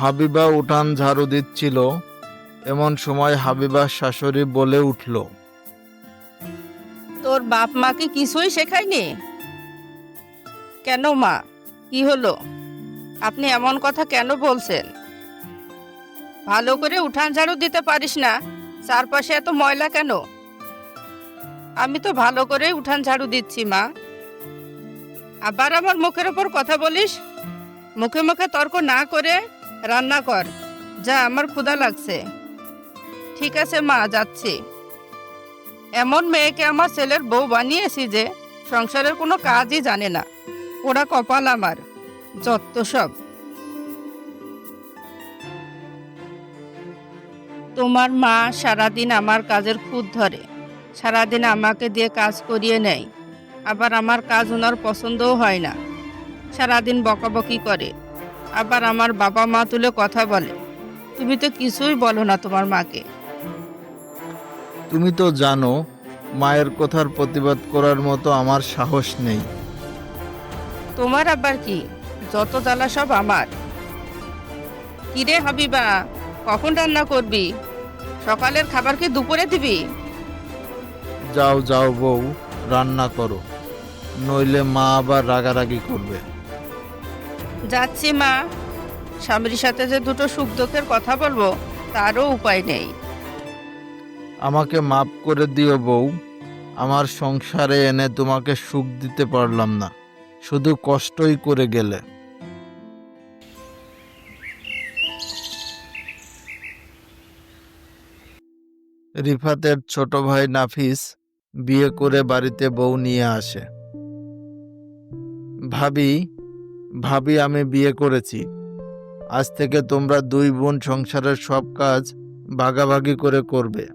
হাবিবা উঠান ঝাড়ু দিচ্ছিল। এমন সময় হাবিবার শাশুড়ি বলে উঠল, তোর বাপ মাকে কিছুই শেখায়নি? কেন মা? কি হলো? আপনি এমন কথা কেন বলছেন? ভালো করে উঠান ঝাড়ু দিতে পারিস না, চারপাশে এত ময়লা কেন? আমি তো ভালো করে উঠান ঝাড়ু দিচ্ছি মা। আবার আমার মুখের ওপর কথা বলিস? মুখে মুখে তর্ক না করে রান্না কর। যা আমার ক্ষুধা লাগছে। ঠিক আছে মা, যাচ্ছি। এমন মেয়েকে আমার ছেলের বউ বানিয়েছি যে সংসারের কোনো কাজই জানে না। ওরা কপাল আমার যত সব। তোমার মা সারাদিন আমার কাজের খুদ ধরে। সারাদিন আমাকে দিয়ে কাজ করিয়ে নেয়। আবার আমার কাজ ওনার পছন্দও হয় না। সারাদিন বকাবকি করে। আবার আমার বাবা মা তুলে কথা বলে। তুমি তো কিছুই বলো না তোমার মাকে। তুমি তো জানো মায়ের কথার প্রতিবাদ করার মতো আমার সাহস নেই। তোমার আবার কি? যত জ্বালা সব আমার। কিরে হাবিবা কখন রান্না করবি? সকালের খাবার কি দুপুরে দিবি? যাও যাও বউ। রান্না করো নইলে মা আবার রাগারাগি করবে। যাচ্ছি মা। স্বামীর সাথে যে দুটো সুখ দুঃখের কথা বলব তারও উপায় নেই। আমাকে মাফ করে দিও বউ আমার সংসারে এনে তোমাকে সুখ দিতে পারলাম না শুধু কষ্টই করে গেলে। রিফাতের ছোট ভাই নাফিস বিয়ে করে বাড়িতে বউ নিয়ে আসে। ভাবি ভাবি, আমি বিয়ে করেছি। আজ থেকে তোমরা দুই বোন সংসারের সব কাজ ভাগাভাগি করে করবে।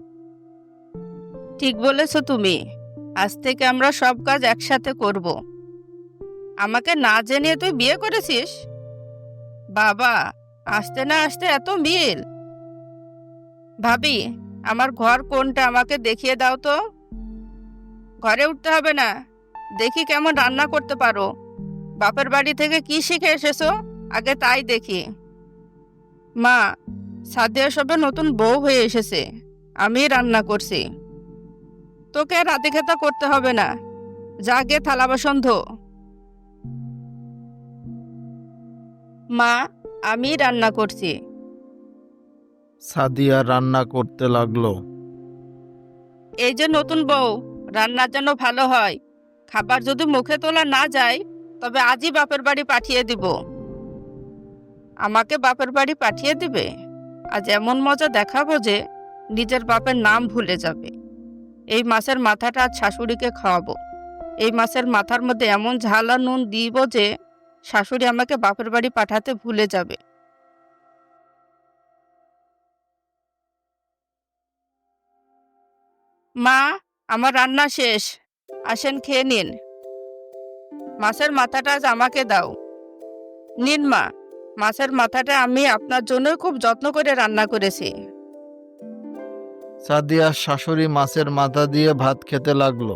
ঠিক বলেছ তুমি। আজ থেকে আমরা সব কাজ একসাথে করব। আমাকে না জেনে তুই বিয়ে করেছিস? বাবা, আসতে না আসতে এত মিল। ভাবি, আমার ঘর কোনটা আমাকে দেখিয়ে দাও তো। ঘরে উঠতে হবে না। দেখি কেমন রান্না করতে পারো। বাপের বাড়ি থেকে কি শিখে এসেছ? আগে তাই দেখি। মা সাদিয়া সবে নতুন বউ হয়ে এসেছে। আমি রান্না করছি। তোকে আর রাতে খেতা করতে হবে না। যা গিয়ে থালা বাসন ধো। মা আমি রান্না করছি। সাদিয়া রান্না করতে লাগল। এই যে নতুন বউ রান্নার জন্য ভালো হয়। খাবার যদি মুখে তোলা না যায়, তবে আজই বাপের বাড়ি পাঠিয়ে দিব। আমাকে বাপের বাড়ি পাঠিয়ে দিবে? আজ এমন মজা দেখাবো যে, নিজের বাপের নাম ভুলে যাবে। এই মাছের মাথাটা আজ শাশুড়িকে খাওয়াবো। এই মাছের মাথার মধ্যে এমন ঝাল নুন দিব যে, শাশুড়ি আমাকে বাপের বাড়ি পাঠাতে ভুলে যাবে। মা আমার রান্না শেষ। আসেন খেয়ে নিন। মাছের মাথাটা আজ আমাকে দাও। নিন মা মাছের মাথাটা আমি আপনার জন্য খুব যত্ন করে রান্না করেছি। সাদিয়া শাশুড়ি মাছের মাথা দিয়ে ভাত খেতে লাগল।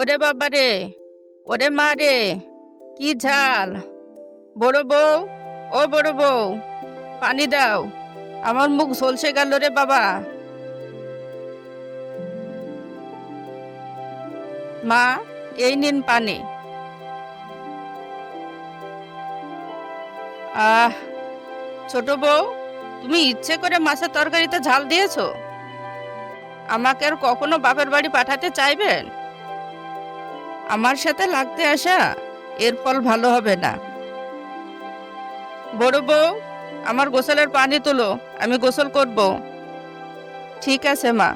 ওরে বাবা রে ওরে মা রে কি ঝাল। বড় বউ ও বড় বউ পানি দাও। আমার মুখ ঝলসে গেল রে বাবা। মা, এই নিন পানি। আহ, ছোট বউ, তুমি ইচ্ছে করে মাছের তরকারিতে ঝাল দিয়েছ? আমাকে আর কখনো বাপের বাড়ি পাঠাতে চাইবেন? আমার সাথে লাগতে আসা এর ফল ভালো হবে না। বড় বউ, আমার গোসলের পানি তোলো, আমি গোসল করব। ঠিক আছে মা।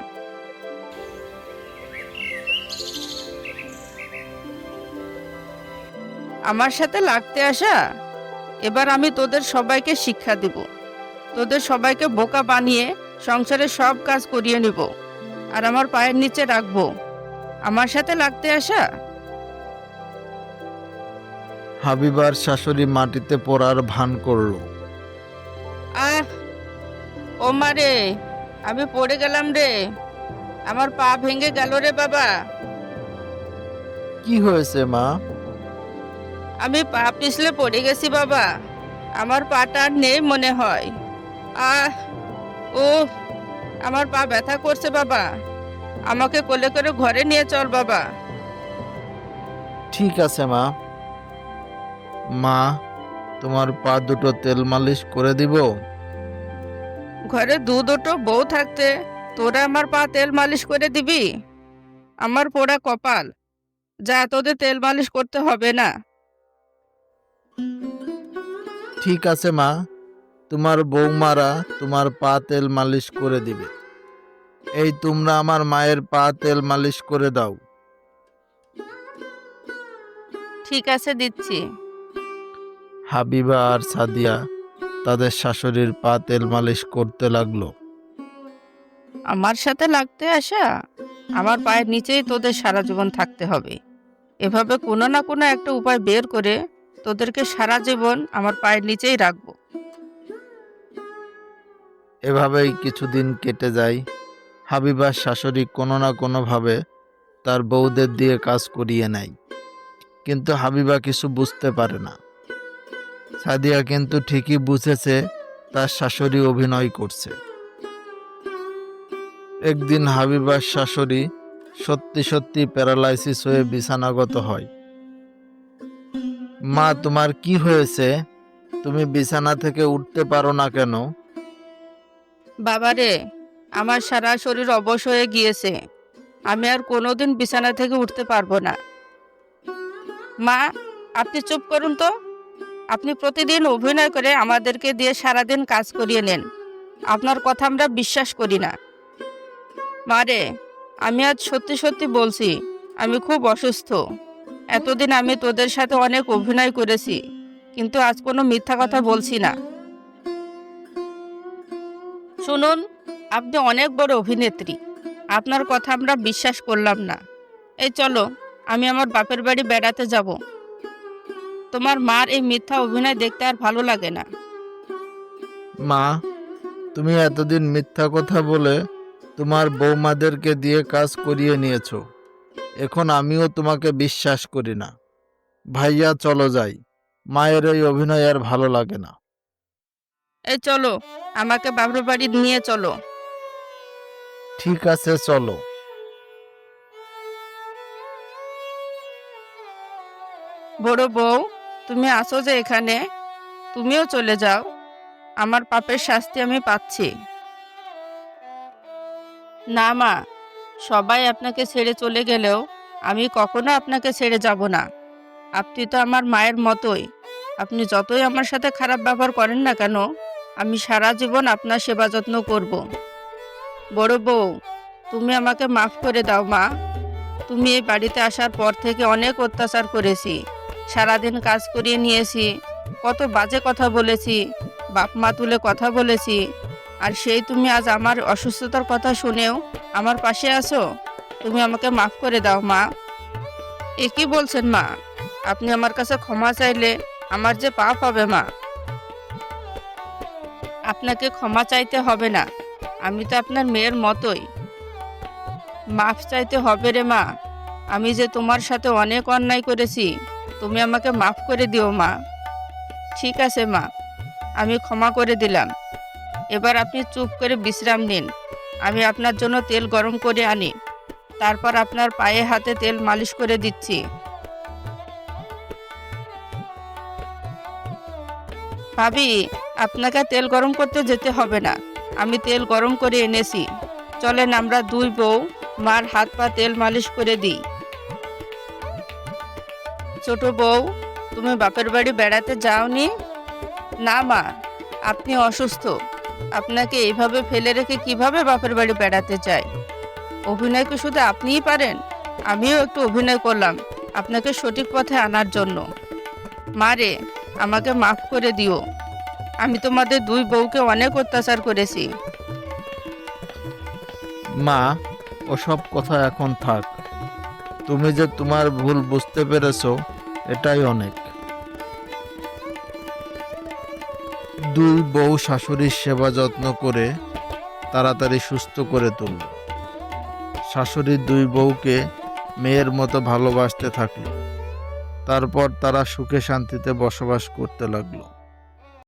আমার সাথে লাগতে আসা? এবার আমি তোদের সবাইকে শিক্ষা দেব। তোদের সবাইকে বোকা বানিয়ে সংসারের সব কাজ করিয়ে নেব। আর আমার পায়ের নিচে রাখব। আমার সাথে লাগতে আসা? হাবিবার শাশুড়ি মাটিতে পড়ার ভান করল। আহ ও মা রে আমি পড়ে গেলাম রে। আমার পা ভেঙে গেল রে বাবা। কি হয়েছে মা? আমি পা পিছলে পড়ে গেছি বাবা। আমার পাটা আর নেই মনে হয়। আহ ও আমার পা ব্যথা করছে বাবা। আমাকে কোলে করে ঘরে নিয়ে চল বাবা। ঠিক আছে মা। মা তোমার পা দুটো তেল মালিশ করে দিব? ঘরে দু দুটো বউ থাকতে তোরা আমার পা তেল মালিশ করে দিবি? আমার পোড়া কপাল। যা তোদের তেল মালিশ করতে হবে না। ঠিক আছে মা। তোমার বৌমারা তোমার পা তেল মালিশ করে দিবে। এই তোমরা আমার মায়ের পা তেল মালিশ করে দাও। ঠিক আছে দিচ্ছি। হাবিবা আর সাদিয়া তাদের শাশুড়ির পা তেল মালিশ করতে লাগল। আমার সাথে লাগতে আসা? আমার পায়ের নিচেই তোদের সারা জীবন থাকতে হবে। এভাবে কোনো না কোনো একটা উপায় বের করে তোদেরকে সারা জীবন আমার পায়ের নিচেই রাখব। এভাবেই কিছুদিন কেটে যায়। হাবিবার শাশুড়ি কোনো না কোনোভাবে তার বউদের দিয়ে কাজ করিয়ে নেয়। কিন্তু হাবিবা কিছু বুঝতে পারে না। সাদিয়া কিন্তু ঠিকই বুঝেছে তার শাশুড়ি অভিনয় করছে। একদিন হাবিবার শাশুড়ি সত্যি সত্যি প্যারালাইসিস হয়ে বিছানাগত হয়। মা, তোমার কি হয়েছে? তুমি বিছানা থেকে উঠতে পারো না কেন? বাবারে, আমার সারা শরীর অবশ হয়ে গিয়েছে। আমি আর কোনোদিন বিছানা থেকে উঠতে পারব না। মা, আপনি চুপ করুন তো। আপনি প্রতিদিন অভিনয় করে আমাদেরকে দিয়ে সারাদিন কাজ করিয়ে নেন। আপনার কথা আমরা বিশ্বাস করি না। মারে আমি আজ সত্যি সত্যি বলছি, আমি খুব অসুস্থ। এতদিন আমি তোদের সাথে অনেক অভিনয় করেছি, কিন্তু আজ কোনো মিথ্যা কথা বলছি না। শুনুন, আপনি অনেক বড় অভিনেত্রী, আপনার কথা আমরা বিশ্বাস করলাম না। এই চলো, আমি আমার বাপের বাড়ি বেড়াতে যাব। তোমার মার এই মিথ্যা অভিনয় দেখতে আর ভালো লাগে না। মা, তুমি এতদিন মিথ্যা কথা বলে তোমার বৌমাদেরকে দিয়ে কাজ করিয়ে নিয়েছো। এখন আমিও তোমাকে বিশ্বাস করি না। ভাইয়া চলো যাই। মায়ের এই অভিনয় আর ভালো লাগে না। এই চলো আমাকে বাপের বাড়ি নিয়ে চলো। ঠিক আছে চলো। বড় বউ তুমি আসো যে এখানে। তুমিও চলে যাও। আমার পাপের শাস্তি আমি পাচ্ছি। না মা সবাই আপনাকে ছেড়ে চলে গেলেও আমি কখনো আপনাকে ছেড়ে যাব না। আপনি তো আমার মায়ের মতোই। আপনি যতই আমার সাথে খারাপ ব্যবহার করেন না কেন, আমি সারা জীবন আপনার সেবা যত্ন করব। বড় বউ, তুমি আমাকে মাফ করে দাও মা। তুমি এই বাড়িতে আসার পর থেকে অনেক অত্যাচার করেছি। সারাদিন কাজ করিয়ে নিয়েছি। কত বাজে কথা বলেছি। বাপ মা তুলে কথা বলেছি। আর সেই তুমি আজ আমার অসুস্থতার কথা শুনেও আমার পাশে আছো? তুমি আমাকে মাফ করে দাও, মা। এ কি বলছেন, মা? আপনি আমার কাছে ক্ষমা চাইলে আমার যে পাপ হবে, মা। আপনাকে ক্ষমা চাইতে হবে না। আমি তো আপনার মেয়ের মতোই। মাফ চাইতে হবে রে, মা। আমি যে তোমার সাথে অনেক অন্যায় করেছি, তুমি আমাকে মাফ করে দিও, মা। ঠিক আছে, মা। আমি ক্ষমা করে দিলাম। এবার আপনি চুপ করে বিশ্রাম নিন। আমি আপনার জন্য তেল গরম করে আনি। তারপর আপনার পায়ে হাতে তেল মালিশ করে দিচ্ছি। ভাবি, আপনাকে তেল গরম করতে যেতে হবে না। আমি তেল গরম করে এনেছি। চলেন আমরা দুই বউ, মার হাত পা তেল মালিশ করে দিই। ছোট বউ, তুমি বাপের বাড়ি বেড়াতে যাওনি? না মা, আপনি অসুস্থ। আপনাকে এইভাবে ফেলে রেখে কীভাবে বাপের বাড়ি বেড়াতে চাই? অভিনয় কি শুধু আপনিই পারেন? আমিও একটু অভিনয় করলাম, আপনাকে সঠিক পথে আনার জন্য। মারে আমাকে মাফ করে দিও। আমি তোমাদের দুই বউকে অনেক অত্যাচার করেছি। মা, ওসব কথা এখন থাক। তুমি যে তোমার ভুল বুঝতে পেরেছ, এটাই অনেক। দুই বউ শাশুড়ির সেবা যত্ন করে তাড়াতাড়ি সুস্থ করে তুলল। শাশুড়ির দুই বউকে মেয়ের মতো ভালোবাসতে থাকল। তারপর তারা সুখে শান্তিতে বসবাস করতে লাগল।